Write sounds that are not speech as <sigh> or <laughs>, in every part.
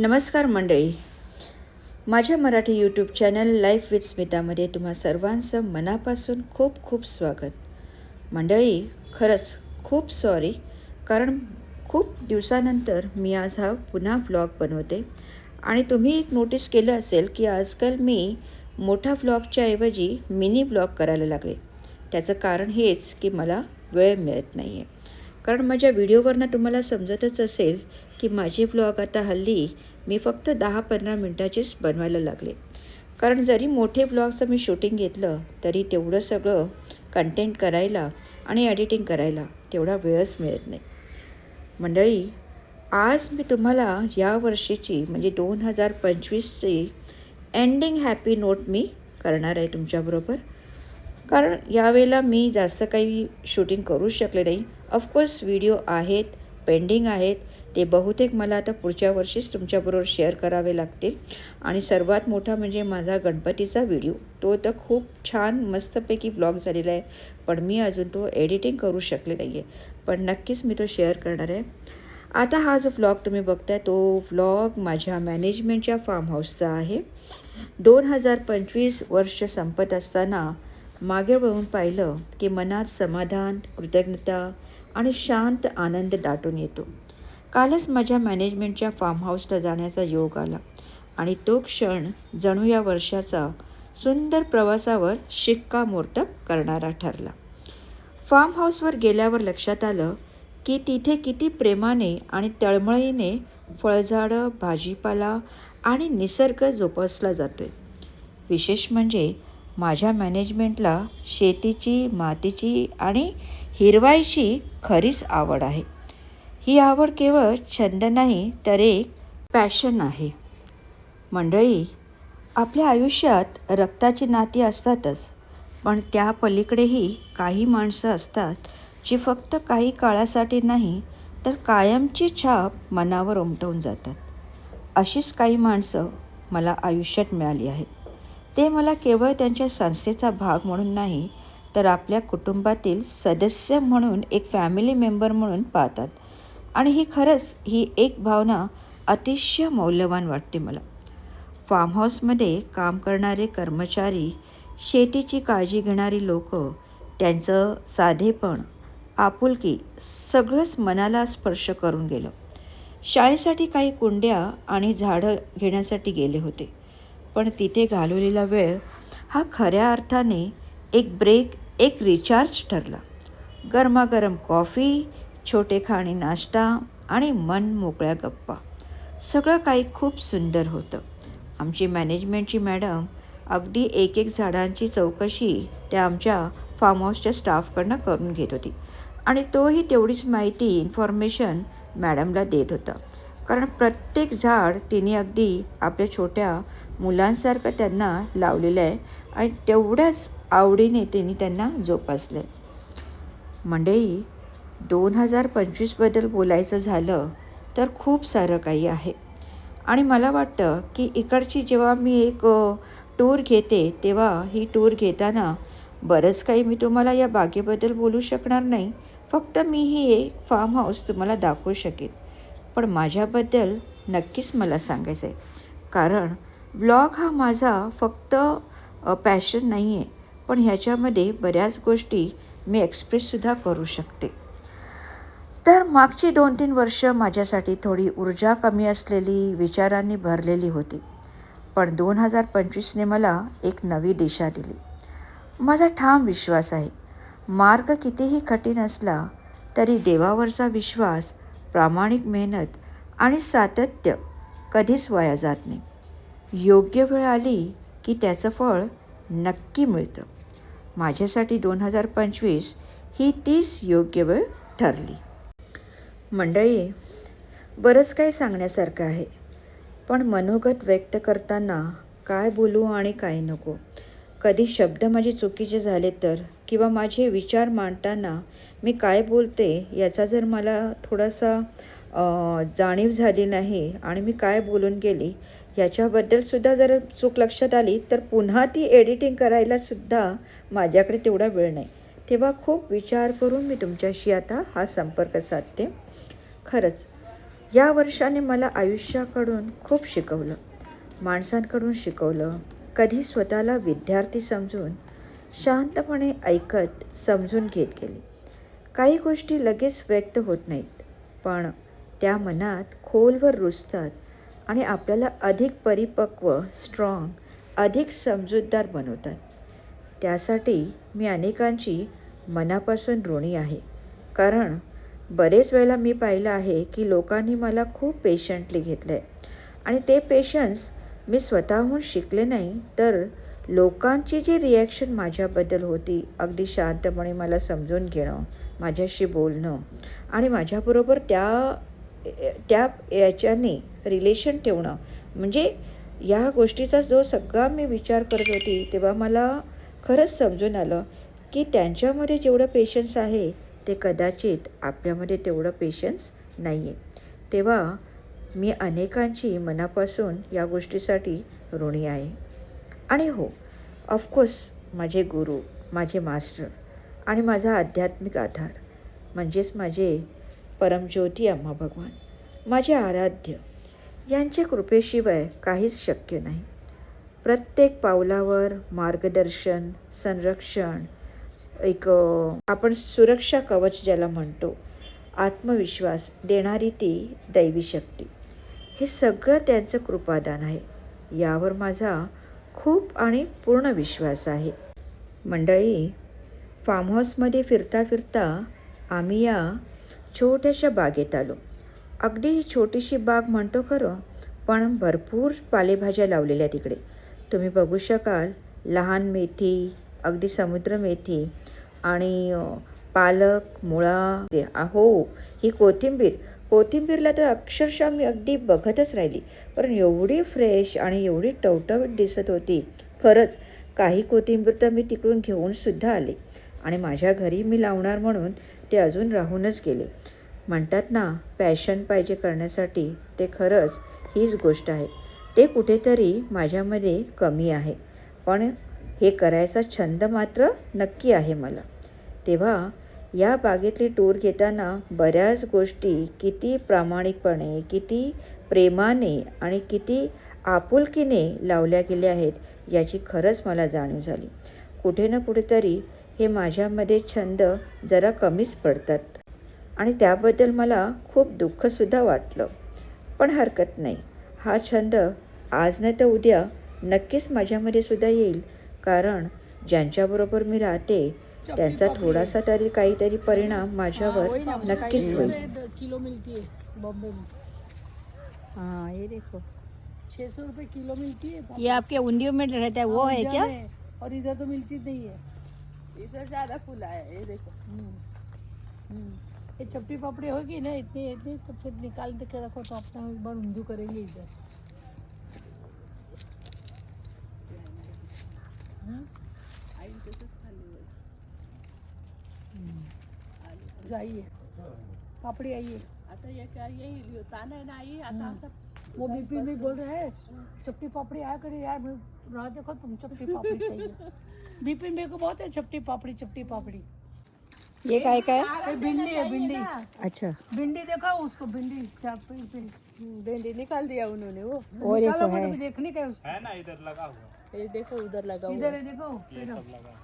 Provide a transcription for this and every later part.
नमस्कार मंडळी. माझ्या Marathi YouTube channel life with स्मितामध्ये तुम्हा सर्वांचं मनापासून खूप खूप स्वागत. मंडळी खरंच खूप सॉरी कारण खूप दिवसानंतर मी आज हा पुन्हा व्लॉग बनवते. आणि तुम्ही एक नोटीस केलं असेल की आजकाल मी मोठा व्लॉगच्या ऐवजी मिनी व्लॉग करायला लागले. त्याचं कारण हेच की मला वेळ मिळत नाही आहे कारण माझ्या व्हिडिओवरनं तुम्हाला समजतच असेल की माझे व्लॉग आता हल्ली मी फक्त दहा पंधरा मिनटाचेच बनवायला लागले. कारण जरी मोठे व्लॉगचं मी शूटिंग घेतलं तरी तेवढं सगळं कंटेंट करायला आणि एडिटिंग करायला तेवढा वेळच मिळत नाही. मंडळी आज मी तुम्हाला या वर्षीची म्हणजे दोन हजार पंचवीसची एंडिंग हॅपी नोट मी करणार आहे तुमच्याबरोबर. कारण यावेळेला मी जास्त काही शूटिंग करू शकले नाही. ऑफकोर्स व्हिडिओ आहेत पेंडिंग आहेत. ते बहुतेक मला आता पुढच्या वर्षीच तुमच्याबरोबर शेअर करावे लागतील. आणि सर्वात मोठा म्हणजे माझा गणपतीचा व्हिडिओ तो तर खूप छान मस्तपैकी व्लॉग झालेला आहे. पण मी अजून तो एडिटिंग करू शकले नाही आहे पण नक्कीच मी तो शेअर करणार आहे. आता हा जो व्लॉग तुम्ही बघताय तो व्लॉग माझ्या मॅनेजमेंटच्या फार्म हाऊसचा आहे. दोन हजार पंचवीस वर्ष संपत असताना मागे वळून पाहिलं की मनात समाधान कृतज्ञता आणि शांत आनंद दाटून येतो. कालच माझ्या मॅनेजमेंटच्या फार्म हाऊसला जाण्याचा योग आला आणि तो क्षण जणू या वर्षाचा सुंदर प्रवासावर शिक्कामोर्तब करणारा ठरला. फार्म हाऊसवर गेल्यावर लक्षात आलं की तिथे किती प्रेमाने आणि तळमळीने फळझाडं भाजीपाला आणि निसर्ग जोपासला जातो आहे विशेष म्हणजे माझ्या मॅनेजमेंटला शेतीची मातीची आणि हिरवाईची खरीच आवड आहे. ही आवड केवळ छंद नाही तर एक पॅशन आहे. मंडळी आपल्या आयुष्यात रक्ताची नाती असतातच पण त्या पलीकडेही काही माणसं असतात जी फक्त काही काळासाठी नाही तर कायमची छाप मनावर उमटवून जातात. अशीच काही माणसं मला आयुष्यात मिळाली आहेत. ते मला केवळ त्यांच्या संस्थेचा भाग म्हणून नाही तर आपल्या कुटुंबातील सदस्य म्हणून एक फॅमिली मेंबर म्हणून पाहतात. आणि ही खरंच ही एक भावना अतिशय मौल्यवान वाटते मला. फार्म हाऊसमध्ये काम करणारे कर्मचारी शेतीची काळजी घेणारी लोक त्यांचं साधेपण आपुलकी सगळंच मनाला स्पर्श करून गेलं. शाळेसाठी काही कुंड्या आणि झाडं घेण्यासाठी गेले होते. पण तिथे घालवलेला वेळ हा खऱ्या अर्थाने एक ब्रेक एक रिचार्ज ठरला. गरमागरम कॉफी छोटे खाणी नाश्ता आणि मन मोकळ्या गप्पा. सगळं काही खूप सुंदर होतं. आमची मॅनेजमेंटची मॅडम अगदी एक एक झाडांची चौकशी त्या आमच्या फार्म हाऊसच्या स्टाफकडनं करून घेत होती. आणि तोही तेवढीच माहिती इन्फॉर्मेशन मॅडमला देत होता. कारण प्रत्येक झाड तिने अगदी आपल्या छोट्या मुलांसारखं त्यांना लावलेलं आहे आणि तेवढ्याच आवडीने तिने त्यांना जोपासलं आहे मंडई दोन हजार पंचवीसबद्दल बोलायचं झालं तर खूप सारं काही आहे. आणि मला वाटतं की इकडची जेव्हा मी एक टूर घेते तेव्हा ही टूर घेताना बरंच काही मी तुम्हाला या बागेबद्दल बोलू शकणार नाही. फक्त मी ही एक फार्म हाऊस तुम्हाला दाखवू शकेन. पण माझ्याबद्दल नक्कीच मला सांगायचं आहे कारण ब्लॉग हा माझा फक्त पॅशन नाही आहे पण ह्याच्यामध्ये बऱ्याच गोष्टी मी एक्सप्रेससुद्धा करू शकते. तर मागची दोन तीन वर्ष माझ्यासाठी थोडी ऊर्जा कमी असलेली विचारांनी भरलेली होती. पण दोन हजार पंचवीसने मला एक नवी दिशा दिली. माझा ठाम विश्वास आहे. मार्ग कितीही कठीण असला तरी देवावरचा विश्वास प्रामाणिक मेहनत आणि सातत्य कधीच वाया जात नाही. योग्य वेळ आली की त्याचं फळ नक्की मिळतं. माझ्यासाठी दोन हजार पंचवीस ही तीच योग्य वेळ ठरली. मंडळी बरंच काही सांगण्यासारखं आहे. पण मनोगत व्यक्त करताना काय बोलू आणि काय नको? कधी शब्द माझे चुकीचे झाले तर किंवा माझे विचार मांडताना मी काय बोलते याचा जर मला थोडासा जाणीव झाली नाही आणि मी काय बोलून गेली याच्याबद्दलसुद्धा जर चूक लक्षात आली तर पुन्हा ती एडिटिंग करायलासुद्धा माझ्याकडे तेवढा वेळ नाही. तेव्हा खूप विचार करून मी तुमच्याशी आता हा संपर्क साधते. खरंच या वर्षाने मला आयुष्याकडून खूप शिकवलं. माणसांकडून शिकवलं. कधी स्वतःला विद्यार्थी समजून शांतपणे ऐकत समजून घेत गेली. काही गोष्टी लगेच व्यक्त होत नाहीत. पण त्या मनात खोलवर रुजतात आणि आपल्याला अधिक परिपक्व स्ट्रॉंग अधिक समजूतदार बनवतात. त्यासाठी मी अनेकांची मनापासून ऋणी आहे. कारण बरेच वेळेला मी पाहिलं आहे की लोकांनी मला खूप पेशंटली घेतलं आहे आणि ते पेशन्स मी स्वतःहून शिकले नाही तर लोकांची जी रिॲक्शन माझ्याबद्दल होती अगदी शांतपणे मला समजून घेणं माझ्याशी बोलणं आणि माझ्याबरोबर त्या त्या याच्याने रिलेशन ठेवणं. म्हणजे या गोष्टीचा जो सगळा मी विचार करत होती तेव्हा मला खरंच समजून आलं की त्यांच्यामध्ये जेवढं पेशन्स आहे ते कदाचित आपल्यामध्ये तेवढं पेशन्स नाही आहे तेव्हा मी अनेकांची मनापासून या गोष्टीसाठी ऋणी आहे. आणि हो ऑफकोर्स माझे गुरु माझे मास्टर आणि माझा आध्यात्मिक आधार. म्हणजेच माझे परमज्योती अम्मा भगवान. माझे आराध्य. यांच्या कृपेशिवाय काहीच शक्य नाही. प्रत्येक पावलावर मार्गदर्शन संरक्षण एक आपण सुरक्षा कवच ज्याला म्हणतो आत्मविश्वास देणारी ती दैवी शक्ती. हे सगळं त्यांचं कृपादान आहे. यावर माझा खूप आणि पूर्ण विश्वास आहे. मंडळी फार्म हाऊसमध्ये फिरता फिरता आम्ही या छोट्याशा बागेत आलो. अगदी ही छोटीशी बाग म्हणतो खरं पण भरपूर पालेभाज्या लावलेल्या तिकडे. तुम्ही बघू शकाल लहान मेथी अगदी समुद्र मेथी आणि पालक मुळा ते हो ही कोथिंबीर. कोथिंबीरला तर अक्षरशः मी अगदी बघतच राहिली कारण एवढी फ्रेश आणि एवढी टवटवीत दिसत होती. खरंच काही कोथिंबीर तर मी तिकडून घेऊनसुद्धा आले. आणि माझ्या घरी मी लावणार म्हणून ते अजून राहूनच गेले. म्हणतात ना पॅशन पाहिजे करण्यासाठी ते खरंच हीच गोष्ट आहे. ते कुठेतरी माझ्यामध्ये कमी आहे. पण हे करायचा छंद मात्र नक्की आहे मला. तेव्हा या बागेतली टूर घेताना बऱ्याच गोष्टी किती प्रामाणिकपणे किती प्रेमाने आणि किती आपुलकीने लावल्या गेल्या आहेत याची खरंच मला जाणीव झाली. कुठे ना कुठेतरी हे माझ्यामध्ये छंद जरा कमीच पडतात. आणि त्याबद्दल मला खूप दुःखसुद्धा वाटलं. पण हरकत नाही. हा छंद आज नाही तर उद्या नक्कीच माझ्यामध्ये सुद्धा येईल. कारण ज्यांच्याबरोबर मी राहते त्यांचा थोडासा तरी काहीतरी परिणाम माझ्यावर नक्कीच होईल. किलो मिलती है बॉम्बे हाँ ये देखो. छः सौ रुपये किलो मिलती है ये आपके उंदियों में रहता है वो है क्या? और इधर तो मिलती नहीं है इधर ज़्यादा फूला है ये देखो हम्म, हम्म। ये चपटी पपड़ी होगी ना इतनी इतनी तो फिर निकाल के रखो तो अपना एक बार ऊंधू करेंगे इधर हाँ? हम्म। आइए पापड़ी आइए आता ये क्या लियो ताना नाही आता असं वो बीपी भी बोल रहे हैं चपटी पापड़ी आया करे यार मैं रहा देखो तुम चपटी पापड़ी चाहिए। <laughs> बीपी मेरे को बहुत है चपटी पापड़ी चपटी पापड़ी। ये काय काय? है? भिंडी है भिंडी। अच्छा। भिंडी देखा उसको भिंडी पे, पे, निकाल दिया उन्होंने वो। वो देखो निकालो है। देखने का है ना इधर लगा हुआ। ये देखो उधर लगा हुआ। इधर है देखो ये इधर। सब लगा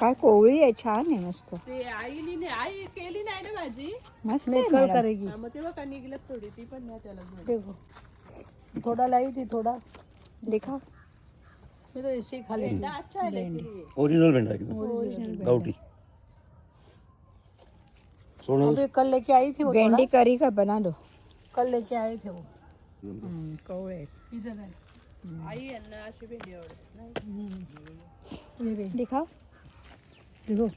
काय कोवळी आहे छान आहे मस्त. ते आईली नाही आई केली नाही ना भाजी. मस्त आहे कल मॅडम. करेगी. हा, मग तेव्हा का निघलत थोडी ती पण नाही त्याला. देखो थोड़ा लाई थी थोड़ा. दिखा. मैं तो ऐसे ही खा लेती अच्छा है लेकिन ओरिजिनल भेंडा एकदम गावठी. सोनं अभी कल लेके आई थी वो भेंडी करी का बना थोड़ा। कल लेके आए थे वो. कवळे इधर है. आई यांना अशी भेंडी आवडत. नाही दिखाओ देखो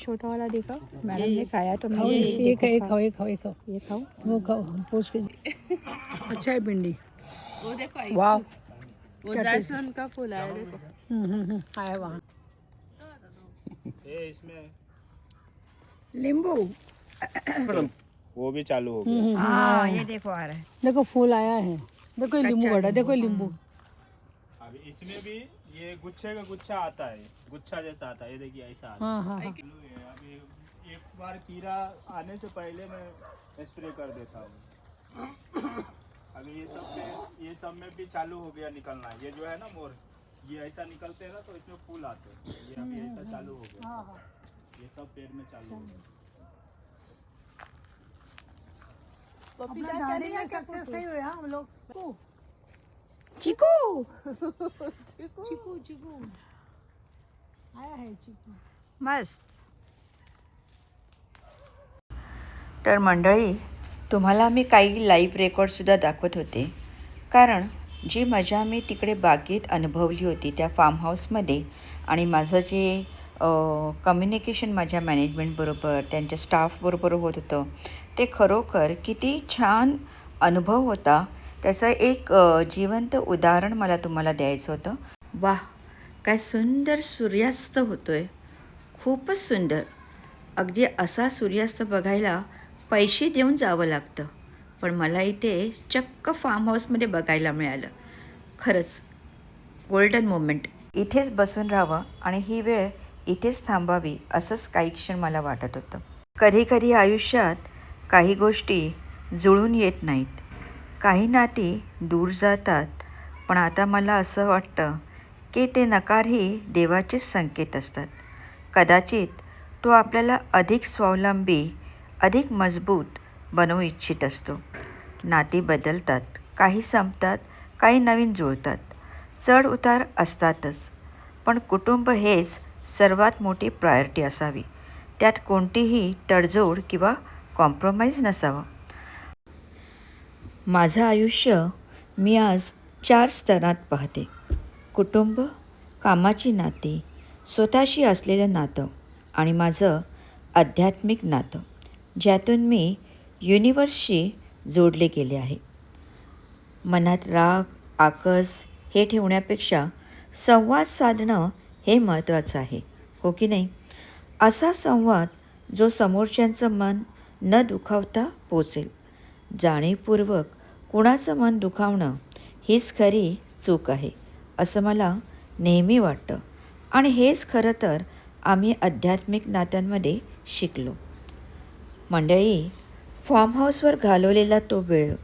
छोटा वाला दिखाओ मैडम ने खाया तो खाओ ये खाओ ये खाओ ये खाओ ये खाओ। ये खाओ। वो खाओ पोस के अच्छा है भिंडी। वो देखो वाह। वो जायसवान का फूल है देखो। हम्म, हम्म, हम्म, आया वहाँ। ये इसमें नींबू। वो भी चालू हो गया। हाँ ये देखो आ रहा है। देखो फूल आया है। देखो ये नींबू बड़ा देखो ये नींबू। अभी इसमें भी ये गुच्छे का गुच्छा आता है। गुच्छा जैसा आता है ये देखिए ऐसा आता हाँ। हाँ हाँ चालू अभी एक बार कीड़ा आने से पहले मैं स्प्रे कर देता हूँ। अभी ये सब में ये सब में भी चालू हो गया निकलना ये जो है ना मोर ये ऐसा निकलते हैं ना तो इसमें फूल आते हैं। ये अभी ऐसा चालू हो गया। हाँ हाँ। ये सब पेड़ में चालू हो गया। अपना सक्सेस नहीं हुए हाँ हम लोग। चिकू। चिकू। है <laughs> चिकू। मस्त. तर मंडळी तुम्हाला मी काही लाईव्ह रेकॉर्डसुद्धा दाखवत होते. कारण जी मजा मी तिकडे बागेत अनुभवली होती त्या फार्म हाऊसमध्ये आणि माझं जे कम्युनिकेशन माझ्या मॅनेजमेंटबरोबर त्यांच्या स्टाफबरोबर होत होतं ते खरोखर किती छान अनुभव होता. त्याचं एक जिवंत उदाहरण मला तुम्हाला द्यायचं होतं. वाह! काय सुंदर सूर्यास्त होतोय. खूपच सुंदर. अगदी असा सूर्यास्त बघायला पैसे देऊन जावं लागतं. पण मला इथे चक्क फार्म हाऊसमध्ये बघायला मिळालं. खरंच गोल्डन मोमेंट इथेच बसून राहावं आणि ही वेळ इथेच थांबावी असंच काही क्षण मला वाटत होतं. कधी कधी आयुष्यात काही गोष्टी जुळून येत नाहीत. काही नाती दूर जातात. पण आता मला असं वाटतं की ते नकारही देवाचेच संकेत असतात. कदाचित तो आपल्याला अधिक स्वावलंबी अधिक मजबूत बनवू इच्छित असतो. नाती बदलतात काही संपतात काही नवीन जुळतात. चढ उतार असतातच. पण कुटुंब हेच सर्वात मोठी प्रायोरिटी असावी. त्यात कोणतीही तडजोड किंवा कॉम्प्रोमाइज नसावं. माझं आयुष्य मी आज चार स्तरात पाहते. कुटुंब कामाची नाती स्वतःशी असलेलं नातं आणि माझं आध्यात्मिक नातं ज्यातून मी युनिवर्सशी जोडले गेले आहे. मनात राग आकस हे ठेवण्यापेक्षा संवाद साधणं हे महत्त्वाचं आहे हो की नाही? असा संवाद जो समोरच्यांचं मन न दुखावता पोचेल जाणीवपूर्वक कुणाचं मन दुखावणं हीच खरी चूक आहे. असं मला नेहमी वाटतं. आणि हेच खरं तर आम्ही आध्यात्मिक नात्यांमध्ये शिकलो. मंडळी फॉर्म हाऊसवर घालवलेला तो वेळ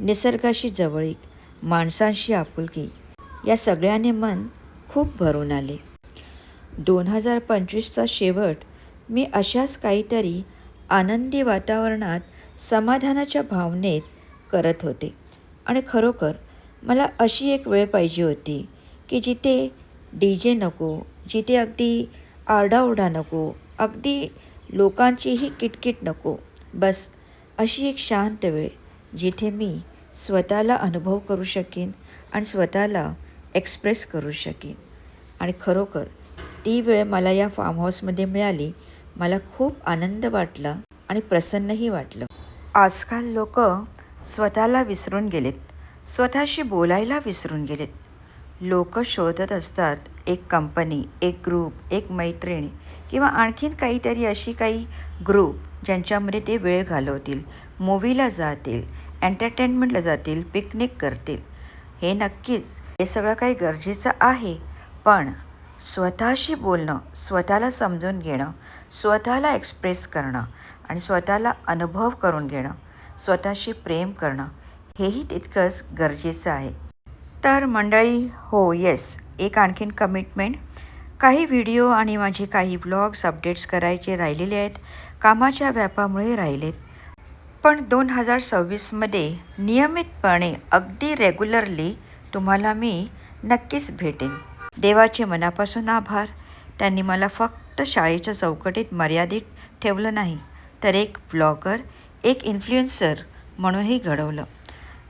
निसर्गाशी जवळीक माणसांशी आपुलकी या सगळ्याने मन खूप भरून आले. दोन हजार पंचवीसचा शेवट मी अशाच काहीतरी आनंदी वातावरणात समाधानाच्या भावनेत करत होते. आणि खरोखर मला अशी एक वेळ पाहिजे होती की जिथे डी जे नको जिथे अगदी आरडाओरडा नको अगदी लोकांचीही किटकिट नको बस अशी एक शांत वेळ जिथे मी स्वतःला अनुभव करू शकेन आणि स्वतःला एक्सप्रेस करू शकेन. आणि खरोखर ती वेळ मला या फार्म हाऊसमध्ये मिळाली मला खूप आनंद वाटला आणि प्रसन्नही वाटलं. आजकाल लोक स्वतःला विसरून गेलेत. स्वतःशी बोलायला विसरून गेलेत. लोक शोधत असतात एक कंपनी एक ग्रुप एक मैत्रिणी किंवा आणखीन काहीतरी अशी काही ग्रुप ज्यांच्यामध्ये ते वेळ घालवतील मूवीला जातील एंटरटेनमेंटला जातील पिकनिक करतील. हे नक्कीच हे सगळं काही गरजेचं आहे. पण स्वतःशी बोलणं स्वतःला समजून घेणं स्वतःला एक्सप्रेस करणं आणि स्वतःला अनुभव करून घेणं स्वतःशी प्रेम करणं हेही तितकंच गरजेचं आहे. तर मंडळी हो येस एक आणखीन कमिटमेंट काही व्हिडिओ आणि माझे काही ब्लॉग्स अपडेट्स करायचे राहिलेले आहेत कामाच्या व्यापामुळे राहिलेत. पण दोन हजार सव्वीसमध्ये नियमितपणे अगदी रेग्युलरली तुम्हाला मी नक्कीच भेटेन. देवाचे मनापासून आभार. त्यांनी मला फक्त शाळेच्या चौकटीत मर्यादित ठेवलं नाही तर एक ब्लॉगर एक इन्फ्लुएन्सर म्हणूनही घडवलं.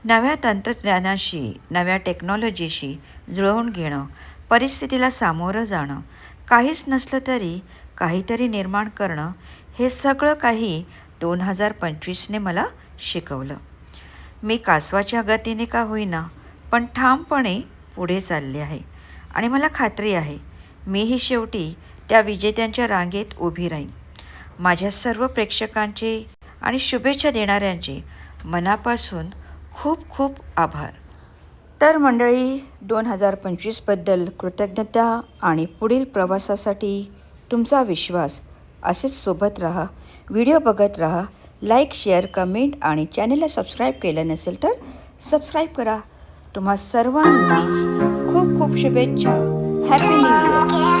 नव्या तंत्रज्ञानाशी नव्या टेक्नॉलॉजीशी जुळवून घेणं परिस्थितीला सामोरं जाणं काहीच नसलं तरी काहीतरी निर्माण करणं हे सगळं काही दोन हजार पंचवीसने मला शिकवलं. मी कासवाच्या गतीने का होईना पण ठामपणे पुढे चालले आहे. आणि मला खात्री आहे मीही शेवटी त्या विजेत्यांच्या रांगेत उभी राहीन. माझ्या सर्व प्रेक्षकांचे आणि शुभेच्छा देणाऱ्यांचे मनापासून खूप खूप आभार. तर मंडळी दोन हजार पंचवीसबद्दल कृतज्ञता आणि पुढील प्रवासासाठी तुमचा विश्वास असेच सोबत राहा. व्हिडिओ बघत राहा लाईक शेअर कमेंट आणि चॅनलला सबस्क्राईब केलं नसेल तर सबस्क्राईब करा. तुम्हा सर्वांना खूप खूप शुभेच्छा. Happy new year.